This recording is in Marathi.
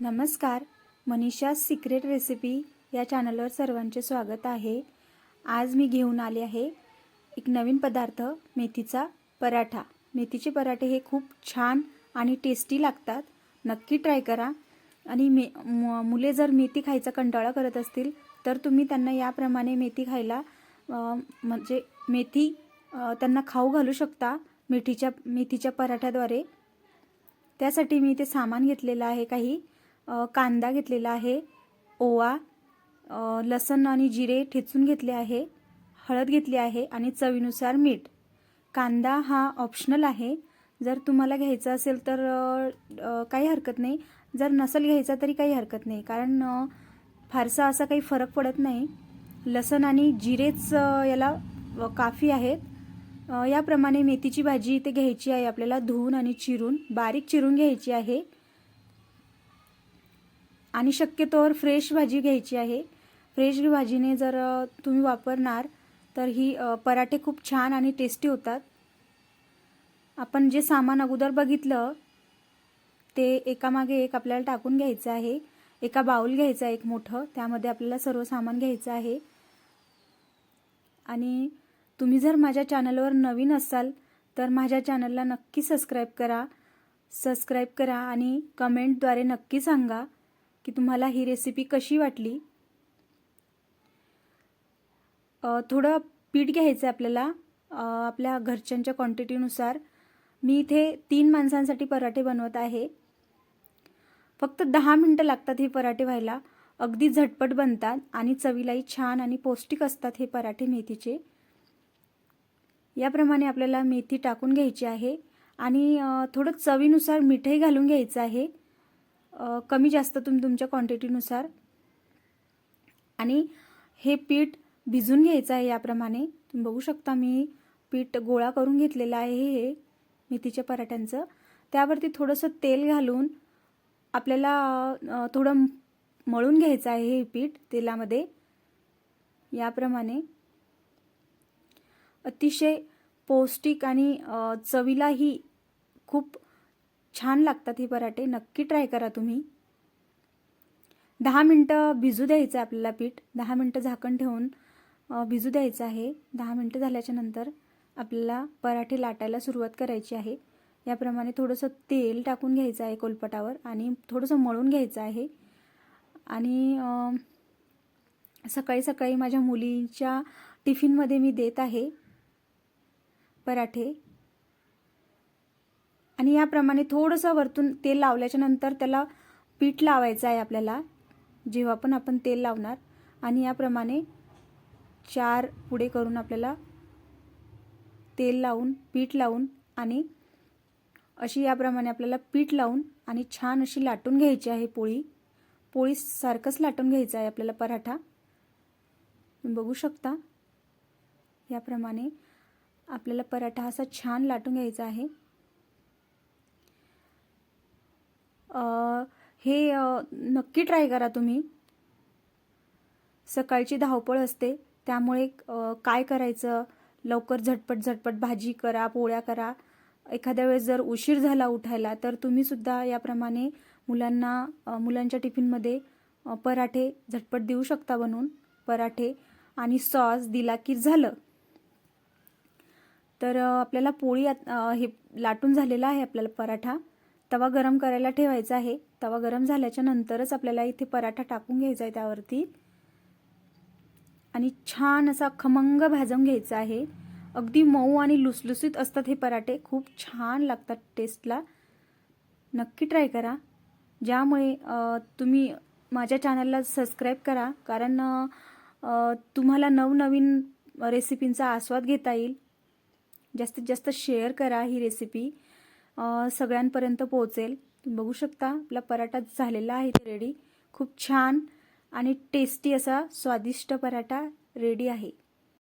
नमस्कार मनीषा सिक्रेट रेसिपी या चॅनलवर सर्वांचे स्वागत आहे. आज मी घेऊन आले आहे एक नवीन पदार्थ मेथीचा पराठा. मेथीचे पराठे हे खूप छान आणि टेस्टी लागतात. नक्की ट्राय करा. आणि मे म मुले जर मेथी खायचा कंटाळा करत असतील तर तुम्ही त्यांना याप्रमाणे मेथी खायला म्हणजे मेथी त्यांना खाऊ घालू शकता मेथीच्या मेथीच्या पराठ्याद्वारे. त्यासाठी मी ते सामान घेतलेलं आहे काही. कांदा घेतलेला आहे ओवा लसण आणि जिरे ठेचून घेतले आहे हळद घेतली आहे आणि चवीनुसार मीठ. कांदा हा ऑप्शनल आहे. जर तुम्हाला घ्यायचा असेल तर काही हरकत नाही. जर नसेल घ्यायचा तरी काही हरकत नाही. कारण फारसा असा काही फरक पडत नाही. लसण आणि जिरेच याला काफी आहेत. याप्रमाणे मेथीची भाजी इथे घ्यायची आहे आपल्याला. धुवून आणि चिरून बारीक चिरून घ्यायची आहे. आणि शक्यतोवर फ्रेश भाजी घ्यायची आहे. फ्रेश भाजीने जर तुम्ही वापरणार तर ही पराठे खूप छान आणि टेस्टी होतात. आपण जे सामान अगोदर बघितलं ते एकामागे एक आपल्याला टाकून घ्यायचं आहे. एका बाऊल घ्यायचं आहे एक मोठं त्यामध्ये आपल्याला सर्व सामान घ्यायचं आहे. आणि तुम्ही जर माझ्या चॅनलवर नवीन असाल तर माझ्या चॅनलला नक्की सबस्क्राईब करा. सबस्क्राईब करा आणि कमेंटद्वारे नक्की सांगा. की तुम्हाला ही रेसिपी कशी वाटली? थोडं पीठ घ्यायचं आहे आपल्याला आपल्या घरच्यांच्या क्वांटिटीनुसार मी इथे तीन माणसांसाठी पराठे बनवत आहे. फक्त दहा मिनटं लागतात हे पराठे व्हायला. अगदी झटपट बनतात आणि चवीलाही छान आणि पौष्टिक असतात हे पराठे मेथीचे. याप्रमाणे आपल्याला मेथी टाकून घ्यायची आहे. आणि थोडं चवीनुसार मिठही घालून घ्यायचं आहे. कमी जास्त तुम्ही तुमच्या क्वांटिटीनुसार आणि हे पीठ भिजून घ्यायचं आहे याप्रमाणे. तुम्ही बघू शकता मी पीठ गोळा करून घेतलेलं आहे हे मेथीच्या पराठ्यांचं. त्यावरती थोडंसं तेल घालून आपल्याला थोडं मळून घ्यायचं आहे हे पीठ तेलामध्ये. याप्रमाणे अतिशय पौष्टिक आणि चवीलाही खूप छान लागतात हे पराठे. नक्की ट्राय करा तुम्ही. दहा मिनटं भिजू द्यायचं आहे आपल्याला पीठ. दहा मिनटं झाकण ठेवून भिजू द्यायचं आहे. दहा मिनटं झाल्याच्यानंतर आपल्याला पराठे लाटायला सुरुवात करायची आहे. याप्रमाणे थोडंसं तेल टाकून घ्यायचं आहे कोलपटावर आणि थोडंसं मळून घ्यायचं आहे. आणि सकाळी सकाळी माझ्या मुलींच्या टिफिनमध्ये मी देत आहे पराठे. आणि याप्रमाणे थोडंसं वरतून तेल लावल्याच्या नंतर त्याला पीठ लावायचं आहे आपल्याला जेव्हा पण आपण तेल लावणार. आणि याप्रमाणे चार पुढे करून आपल्याला तेल लावून पीठ लावून आणि अशी याप्रमाणे आपल्याला पीठ लावून आणि छान अशी लाटून घ्यायची आहे पोळी. पोळी सारखंच लाटून घ्यायचं आहे आपल्याला पराठा. तुम्ही बघू शकता. याप्रमाणे आपल्याला पराठा असा छान लाटून घ्यायचा आहे. हे नक्की ट्राय करा तुम्ही. सकाळची धावपळ असते. त्यामुळे काय करायचं? लवकर झटपट झटपट भाजी करा पोळ्या करा. एखाद्या वेळेस जर उशीर झाला उठायला तर तुम्ही सुद्धा याप्रमाणे मुलांना मुलांच्या टिफिनमध्ये पराठे झटपट देऊ शकता बनवून. पराठे आणि सॉस दिला की झालं. तर आपल्याला पोळी आत- हे लाटून झालेला आहे आपल्याला पराठा. तवा गरम करायला ठेवायचा आहे. तवा गरम झाल्याच्या नंतरच आपल्याला इथे पराठा टाकून घ्यायचा आहे त्यावरती. आणि छान असा खमंग भाजून घ्यायचा आहे. अगदी मऊ आणि लुसलुसीत असतात हे पराठे. खूप छान लागतात टेस्टला नक्की ट्राय करा. ज्यामुळे तुम्ही माझ्या चॅनलला सबस्क्राईब करा. कारण तुम्हाला नवनवीन रेसिपींचा आस्वाद घेता येईल. जास्तीत जास्त शेअर करा ही रेसिपी सगळ्यांपर्यंत पोहोचेल. तुम्ही बघू शकता आपला पराठा झालेला आहे रेडी खूप छान आणि टेस्टी असा स्वादिष्ट पराठा रेडी आहे.